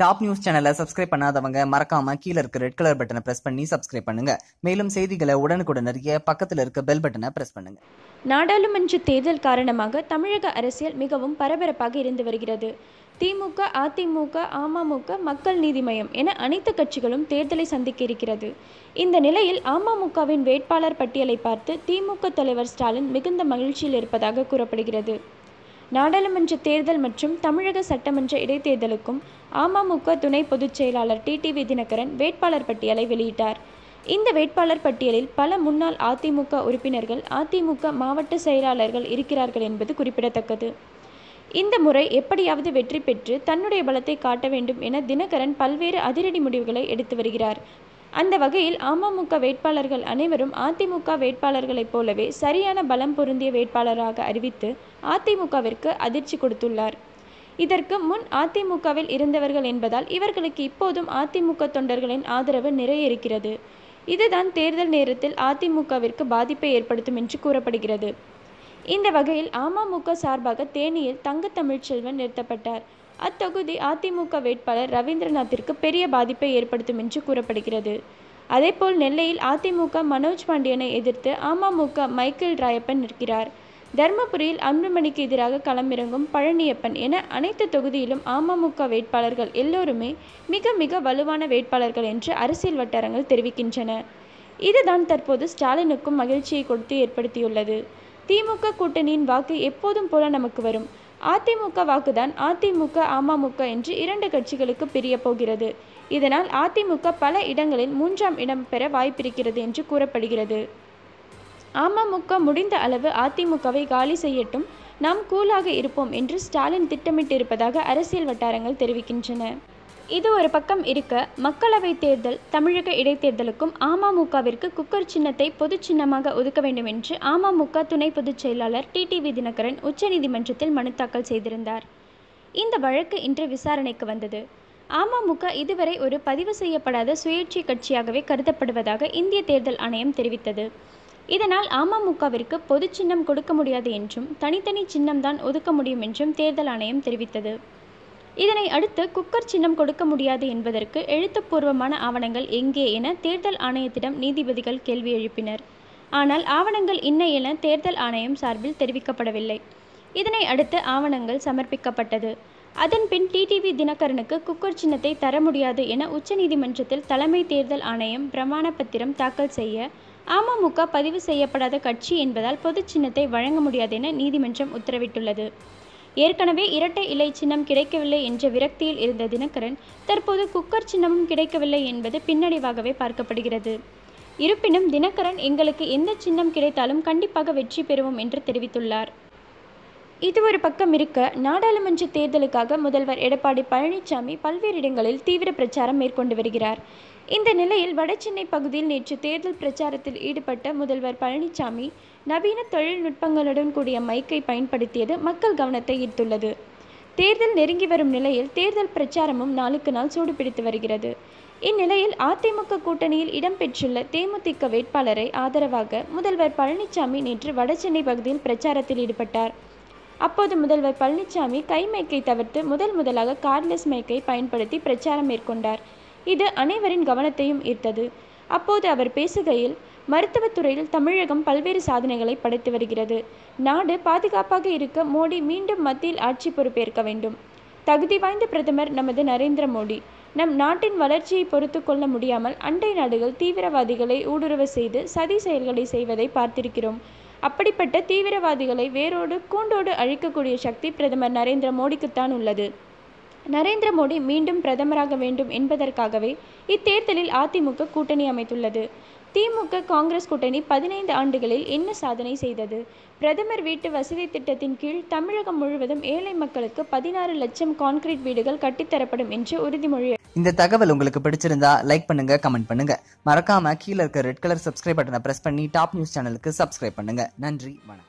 Top news சேனலை subscribe பண்ணாதவங்க மறக்காம கீழே இருக்க ரெட் கலர் பட்டனை பிரஸ் பண்ணி சப்ஸ்கிரைப் பண்ணுங்க. மேலும் செய்திகளை உடனுக்குடன் அறிய பக்கத்தில் இருக்க பெல் பட்டனை பிரஸ் பண்ணுங்க. நாடாளுமன்ற தேர்தல் காரணமாக தமிழக அரசியல் மிகவும் பரபரப்பாக இருந்து வருகிறது. திமுக அதிமுக அமமுக மக்கள் நீதி மய்யம் என அனைத்து கட்சிகளும் தேர்தலை சந்திக்க இருக்கிறது. இந்த நிலையில் அமமுகவின் வேட்பாளர் பட்டியலை பார்த்து திமுக தலைவர் ஸ்டாலின் மிகுந்த மகிழ்ச்சியில் இருப்பதாக கூறப்படுகிறது. நாடாளுமன்ற தேர்தல் மற்றும் தமிழக சட்டமன்ற இடைத்தேர்தலுக்கும் அமமுக துணை பொதுச் செயலாளர் டிடிவி தினகரன் வேட்பாளர் பட்டியலை வெளியிட்டார். இந்த வேட்பாளர் பட்டியலில் பல முன்னாள் அதிமுக உறுப்பினர்கள் அதிமுக மாவட்ட செயலாளர்கள் இருக்கிறார்கள் என்பது குறிப்பிடத்தக்கது. இந்த முறை எப்படியாவது வெற்றி பெற்று தன்னுடைய பலத்தை காட்ட வேண்டும் என தினகரன் பல்வேறு அதிரடி முடிவுகளை எடுத்து வருகிறார். அந்த வகையில் அமமுக வேட்பாளர்கள் அனைவரும் அதிமுக வேட்பாளர்களைப் போலவே சரியான பலம் பொருந்திய வேட்பாளராக அறிவித்து அதிமுகவிற்கு அதிர்ச்சி கொடுத்துள்ளார். இதற்கு முன் அதிமுகவில் இருந்தவர்கள் என்பதால் இவர்களுக்கு இப்போதும் அதிமுக தொண்டர்களின் ஆதரவு நிறைய இருக்கிறது இதுதான் தேர்தல் நேரத்தில் அதிமுகவிற்கு பாதிப்பை ஏற்படுத்தும் என்று கூறப்படுகிறது. இந்த வகையில் அமமுக சார்பாக தேனியில் தங்க தமிழ்ச்செல்வன் நிறுத்தப்பட்டார். அத்தொகுதி அதிமுக வேட்பாளர் ரவீந்திரநாத்திற்கு பெரிய பாதிப்பை ஏற்படுத்தும் என்று கூறப்படுகிறது. அதேபோல் நெல்லையில் அதிமுக மனோஜ் பாண்டியனை எதிர்த்து அமமுக மைக்கேல் ராயப்பன் நிற்கிறார். தர்மபுரியில் அன்புமணிக்கு எதிராக களமிறங்கும் பழனியப்பன் என அனைத்து தொகுதியிலும் அமமுக வேட்பாளர்கள் எல்லோருமே மிக மிக வலுவான வேட்பாளர்கள் என்று அரசியல் வட்டாரங்கள் தெரிவிக்கின்றன. இதுதான் தற்போது ஸ்டாலினுக்கும் மகிழ்ச்சியை கொடுத்து ஏற்படுத்தியுள்ளது. திமுக கூட்டணியின் வாக்கு எப்போதும் போல நமக்கு வரும். அதிமுக வாக்குதான் அதிமுக அமமுக என்று இரண்டு கட்சிகளுக்கு பிரிய போகிறது. இதனால் அதிமுக பல இடங்களில் மூன்றாம் இடம் பெற வாய்ப்பிருக்கிறது என்று கூறப்படுகிறது. அமமுக முடிந்த அளவு அதிமுகவை காலி செய்யட்டும் நாம் கூலாக இருப்போம் என்று ஸ்டாலின் திட்டமிட்டிருப்பதாக அரசியல் வட்டாரங்கள் தெரிவிக்கின்றன. இது ஒரு பக்கம் இருக்க மக்களவை தேர்தல் தமிழக இடைத்தேர்தலுக்கும் அமமுகவிற்கு குக்கர் சின்னத்தை பொதுச் சின்னமாக ஒதுக்க வேண்டும் என்று அமமுக துணை பொதுச் செயலாளர் டிடிவி தினகரன் உச்சநீதிமன்றத்தில் மனு தாக்கல் செய்திருந்தார். இந்த வழக்கு இன்று விசாரணைக்கு வந்தது. அமமுக இதுவரை ஒரு பதிவு செய்யப்படாத சுயேட்சை கட்சியாகவே கருதப்படுவதாக இந்திய தேர்தல் ஆணையம் தெரிவித்தது. இதனால் அமமுகவிற்கு பொதுச் சின்னம் கொடுக்க முடியாது என்றும் தனித்தனி சின்னம்தான் ஒதுக்க முடியும் என்றும் தேர்தல் ஆணையம் தெரிவித்தது. இதனை அடுத்து குக்கர் சின்னம் கொடுக்க முடியாது என்பதற்கு எழுத்துப்பூர்வமான ஆவணங்கள் எங்கே என தேர்தல் ஆணையத்திடம் நீதிபதிகள் கேள்வி எழுப்பினர். ஆனால் ஆவணங்கள் இன்ன என தேர்தல் ஆணையம் சார்பில் தெரிவிக்கப்படவில்லை. இதனை அடுத்து ஆவணங்கள் சமர்ப்பிக்கப்பட்டது. அதன்பின் டிடிவி தினகரனுக்கு குக்கர் சின்னத்தை தர முடியாது என உச்சநீதிமன்றத்தில் தலைமை தேர்தல் ஆணையம் பிரமாண பத்திரம் தாக்கல் செய்ய அமமுக பதிவு செய்யப்படாத கட்சி என்பதால் பொது சின்னத்தை வழங்க முடியாது என நீதிமன்றம் உத்தரவிட்டுள்ளது. ஏற்கனவே இரட்டை இலை சின்னம் கிடைக்கவில்லை என்ற விரக்தியில் இருந்த தினகரன் தற்போது குக்கர் சின்னமும் கிடைக்கவில்லை என்பது பின்னடைவாகவே பார்க்கப்படுகிறது. இருப்பினும் தினகரன் எங்களுக்கு எந்த சின்னம் கிடைத்தாலும் கண்டிப்பாக வெற்றி பெறுவோம் என்று தெரிவித்துள்ளார். இது ஒரு பக்கம் இருக்க நாடாளுமன்ற தேர்தலுக்காக முதல்வர் எடப்பாடி பழனிசாமி பல்வேறு இடங்களில் தீவிர பிரச்சாரம் மேற்கொண்டு வருகிறார். இந்த நிலையில் வடசென்னை பகுதியில் நேற்று தேர்தல் பிரச்சாரத்தில் ஈடுபட்ட முதல்வர் பழனிசாமி நவீன தொழில்நுட்பங்களுடன் கூடிய மைக்கை பயன்படுத்தியது மக்கள் கவனத்தை ஈர்த்துள்ளது. தேர்தல் நெருங்கி வரும் நிலையில் தேர்தல் பிரச்சாரமும் நாளுக்கு நாள் சூடுபிடித்து வருகிறது. இந்நிலையில் அதிமுக கூட்டணியில் இடம்பெற்றுள்ள தேமுதிக வேட்பாளரை ஆதரவாக முதல்வர் பழனிசாமி நேற்று வடசென்னை பகுதியில் பிரச்சாரத்தில் ஈடுபட்டார். அப்போது முதல்வர் பழனிசாமி கைமைக்கை தவிர்த்து முதல் முதலாக கார்ட்லெஸ் மைக்கை பயன்படுத்தி பிரச்சாரம் மேற்கொண்டார். இது அனைவரின் கவனத்தையும் ஈர்த்தது. அப்போது அவர் பேசுகையில் மருத்துவத்துறையில் தமிழகம் பல்வேறு சாதனைகளை படைத்து வருகிறது. நாடு பாதுகாப்பாக இருக்க மோடி மீண்டும் மத்தியில் ஆட்சி பொறுப்பேற்க வேண்டும். தகுதி வாய்ந்த பிரதமர் நமது நரேந்திர மோடி. நம் நாட்டின் வளர்ச்சியை பொறுத்து கொள்ள முடியாமல் அண்டை நாடுகள் தீவிரவாதிகளை ஊடுருவ செய்து சதி செயல்களை செய்வதை பார்த்திருக்கிறோம். அப்படிப்பட்ட தீவிரவாதிகளை வேரோடு கூண்டோடு அழிக்கக்கூடிய சக்தி பிரதமர் நரேந்திர மோடிக்குத்தான் உள்ளது. நரேந்திர மோடி மீண்டும் பிரதமராக வேண்டும் என்பதற்காகவே இத்தேர்தலில் அதிமுக கூட்டணி அமைத்துள்ளது. திமுக காங்கிரஸ் கூட்டணி பதினைந்து ஆண்டுகளில் என்ன சாதனை செய்தது? பிரதமர் வீட்டு வசதி திட்டத்தின் கீழ் தமிழகம் முழுவதும் ஏழை மக்களுக்கு பதினாறு லட்சம் கான்கிரீட் வீடுகள் கட்டித்தரப்படும் என்று உறுதிமொழி இந்த தகவல் உங்களுக்கு பிடிச்சிருந்தா லைக் பண்ணுங்க கமெண்ட் பண்ணுங்க. மறக்காம கீழ இருக்க ரெட் கலர் சப்ஸ்கிரைப் பட்டனை பிரஸ் பண்ணி டாப் நியூஸ் சேனலுக்கு சப்ஸ்கிரைப் பண்ணுங்க. நன்றி வணக்கம்.